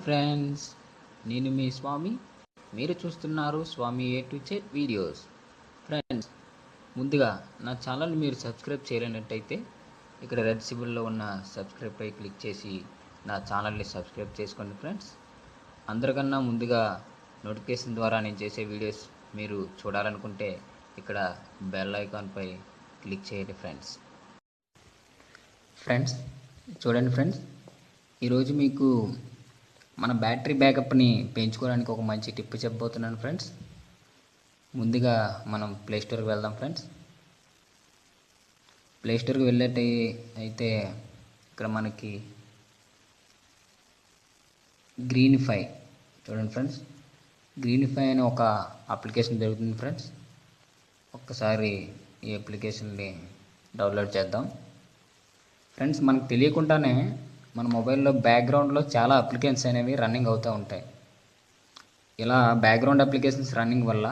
Friends నేను మీ స్వామి. మీరు చూస్తున్నారు స్వామి ఏ టు చెట్ వీడియోస్ ఫ్రెండ్స్ ముందుగా నా ఛానల్ మీరు సబ్స్క్రైబ్ చేయలేనట్టయితే ఇక్కడ రెడ్ సిబుల్లో ఉన్న సబ్స్క్రైబ్ పై క్లిక్ చేసి నా ఛానల్ని సబ్స్క్రైబ్ చేసుకోండి ఫ్రెండ్స్ అందరికన్నా ముందుగా నోటిఫికేషన్ ద్వారా నేను చేసే వీడియోస్ మీరు చూడాలనుకుంటే ఇక్కడ బెల్ ఐకాన్పై క్లిక్ చేయండి ఫ్రెండ్స్ ఫ్రెండ్స్ చూడండి ఫ్రెండ్స్ ఈరోజు మీకు మన బ్యాటరీ బ్యాకప్ని పెంచుకోవడానికి ఒక మంచి టిప్ చెప్పబోతున్నాను ఫ్రెండ్స్. ముందుగా మనం ప్లే స్టోర్కి వెళ్దాం ఫ్రెండ్స్. ప్లే స్టోర్కి వెళ్ళేటి అయితే ఇక్కడ మనకి గ్రీనిఫై చూడండి ఫ్రెండ్స్. గ్రీనిఫై అనే ఒక అప్లికేషన్ దొరుకుతుంది ఫ్రెండ్స్. ఒక్కసారి ఈ అప్లికేషన్ని డౌన్లోడ్ చేద్దాం. ఫ్రెండ్స్ మనకు తెలియకుండానే మన మొబైల్లో బ్యాక్గ్రౌండ్లో చాలా అప్లికేషన్స్ అనేవి రన్నింగ్ అవుతూ ఉంటాయి. ఇలా బ్యాక్గ్రౌండ్ అప్లికేషన్స్ రన్నింగ్ వల్ల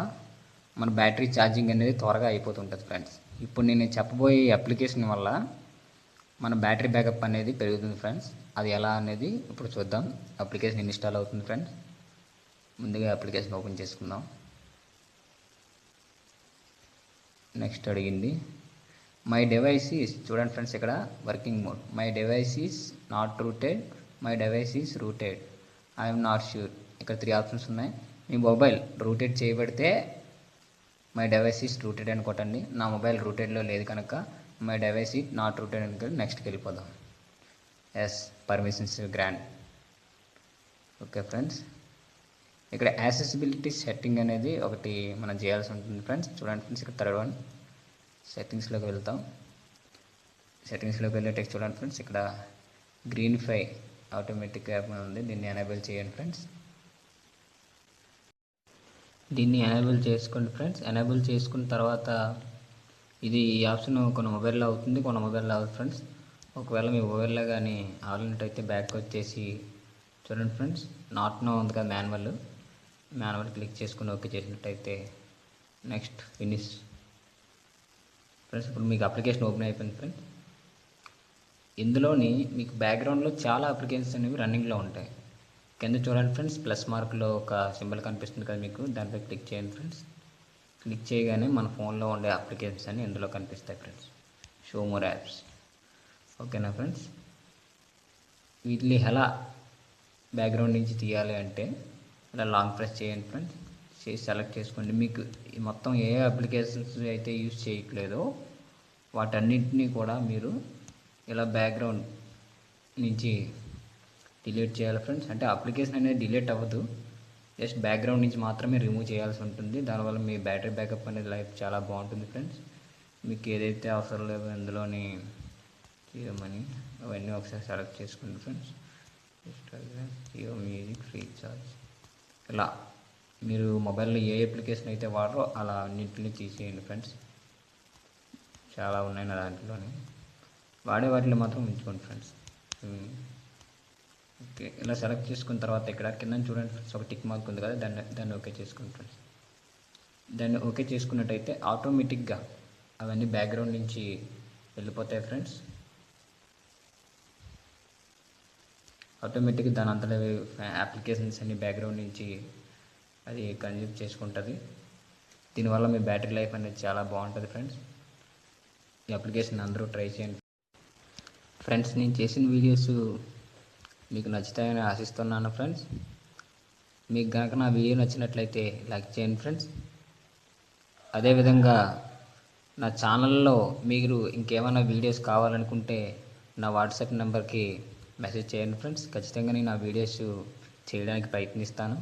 మన బ్యాటరీ ఛార్జింగ్ అనేది త్వరగా అయిపోతుంటుంది ఫ్రెండ్స్. ఇప్పుడు నేను చెప్పబోయే అప్లికేషన్ వల్ల మన బ్యాటరీ బ్యాకప్ అనేది పెరుగుతుంది ఫ్రెండ్స్. అది ఎలా అనేది ఇప్పుడు చూద్దాం. అప్లికేషన్ ఇన్స్టాల్ అవుతుంది ఫ్రెండ్స్. ముందుగా అప్లికేషన్ ఓపెన్ చేసుకుందాం. నెక్స్ట్ అడిగింది. మై డివైస్ ఈస్ చూడండి ఫ్రెండ్స్ ఇక్కడ working mode my device is not rooted my device is rooted I'm not sure ఇక్కడ త్రీ ఆప్షన్స్ ఉన్నాయి. మీ మొబైల్ రూటెడ్ చేయబడితే మై డివైస్ ఈస్ రూటెడ్ అని కొట్టండి నా మొబైల్ రూటెడ్లో లేదు కనుక my device is not rooted అని నెక్స్ట్కి వెళ్ళిపోదాం. Yes permissions grant okay friends ఇక్కడ యాక్సెసిబిలిటీ సెట్టింగ్ అనేది ఒకటి మనం చేయాల్సి ఉంటుంది ఫ్రెండ్స్ చూడండి ఫ్రెండ్స్ ఇక్కడ థర్డ్ వన్ సెట్టింగ్స్లోకి వెళ్తాం. సెట్టింగ్స్లోకి వెళ్ళే టెక్స్ట్ చూడండి ఫ్రెండ్స్. ఇక్కడ గ్రీన్ ఫై ఆటోమేటిక్ యాప్ ఉంది. దీన్ని ఎనేబుల్ చేయండి ఫ్రెండ్స్. దీన్ని ఎనేబుల్ చేసుకోండి ఫ్రెండ్స్. ఎనేబుల్ చేసుకున్న తర్వాత ఇది ఈ ఆప్షన్ కొన్ని మొబైల్లో అవుతుంది. కొన్ని మొబైల్లో అవుతుంది ఫ్రెండ్స్. ఒకవేళ మీ మొబైల్లో కానీ ఆల్నట్టయితే బ్యాక్ వచ్చేసి చూడండి ఫ్రెండ్స్. నాట్ నో ఉంది కదా మాన్యువల్ మాన్యువల్ క్లిక్ చేసుకుని ఓకే చేసినట్టయితే నెక్స్ట్ ఫినిష్ ఫ్రెండ్స్ ఇప్పుడు మీకు అప్లికేషన్ ఓపెన్ అయిపోయింది ఫ్రెండ్స్ ఇందులోని మీకు బ్యాక్గ్రౌండ్లో చాలా అప్లికేషన్స్ అనేవి రన్నింగ్లో ఉంటాయి. కింద చూడండి ఫ్రెండ్స్ ప్లస్ మార్క్లో ఒక సింబల్ కనిపిస్తుంది కదా మీకు. దానిపై క్లిక్ చేయండి ఫ్రెండ్స్ క్లిక్ చేయగానే మన ఫోన్లో ఉండే అప్లికేషన్స్ అన్ని ఇందులో కనిపిస్తాయి ఫ్రెండ్స్ షో మోర్ యాప్స్ ఓకేనా ఫ్రెండ్స్ వీటిని ఎలా బ్యాక్గ్రౌండ్ నుంచి తీయాలి అంటే ఇలా లాంగ్ ప్రెస్ చేయండి ఫ్రెండ్స్ చేసి సెలెక్ట్ చేసుకోండి. మీకు మొత్తం ఏ అప్లికేషన్స్ అయితే యూజ్ చేయట్లేదో వాటన్నింటినీ కూడా మీరు ఇలా బ్యాక్గ్రౌండ్ నుంచి డిలీట్ చేయాలి ఫ్రెండ్స్. అంటే అప్లికేషన్ అనేది డిలీట్ అవ్వదు. జస్ట్ బ్యాక్గ్రౌండ్ నుంచి మాత్రమే రిమూవ్ చేయాల్సి ఉంటుంది. దానివల్ల మీ బ్యాటరీ బ్యాకప్ అనేది లైఫ్ చాలా బాగుంటుంది ఫ్రెండ్స్. మీకు ఏదైతే అవసరం లేదో అందులోని చేయమని అవన్నీ ఒకసారి సెలెక్ట్ చేసుకోండి friends. Instagram Jio music Freecharge ఇలా. మీరు మొబైల్లో ఏ అప్లికేషన్ అయితే వాడరో అలా అన్నింటినీ తీసేయండి ఫ్రెండ్స్. చాలా ఉన్నాయి నా దాంట్లోనే. వాడే వాటిలో మాత్రం ఉంచుకోండి ఫ్రెండ్స్. ఓకే ఇలా సెలెక్ట్ చేసుకున్న తర్వాత ఇక్కడ కింద చూడండి ఫ్రెండ్స్ ఒక టిక్ మార్క్ ఉంది కదా దాన్ని దాన్ని ఓకే చేసుకోండి ఫ్రెండ్స్. దాన్ని ఓకే చేసుకున్నట్టయితే ఆటోమేటిక్గా అవన్నీ బ్యాక్గ్రౌండ్ నుంచి వెళ్ళిపోతాయి ఫ్రెండ్స్. ఆటోమేటిక్గా దాని అంతలో అప్లికేషన్స్ అన్ని బ్యాక్గ్రౌండ్ నుంచి అది కన్జ్యూమ్ చేసుకుంటుంది. దీనివల్ల మీ బ్యాటరీ లైఫ్ అనేది చాలా బాగుంటుంది ఫ్రెండ్స్ ఈ అప్లికేషన్ అందరూ ట్రై చేయండి. ఫ్రెండ్స్ నేను చేసిన వీడియోస్ మీకు నచ్చుతాయని ఆశిస్తున్నాను ఫ్రెండ్స్ మీకు కనుక నా వీడియో నచ్చినట్లయితే లైక్ చేయండి ఫ్రెండ్స్ అదేవిధంగా నా ఛానల్లో మీరు ఇంకేమైనా వీడియోస్ కావాలనుకుంటే నా వాట్సాప్ నెంబర్కి మెసేజ్ చేయండి ఫ్రెండ్స్ ఖచ్చితంగా నేను ఆ వీడియోస్ చేయడానికి ప్రయత్నిస్తాను.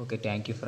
Okay, thank you for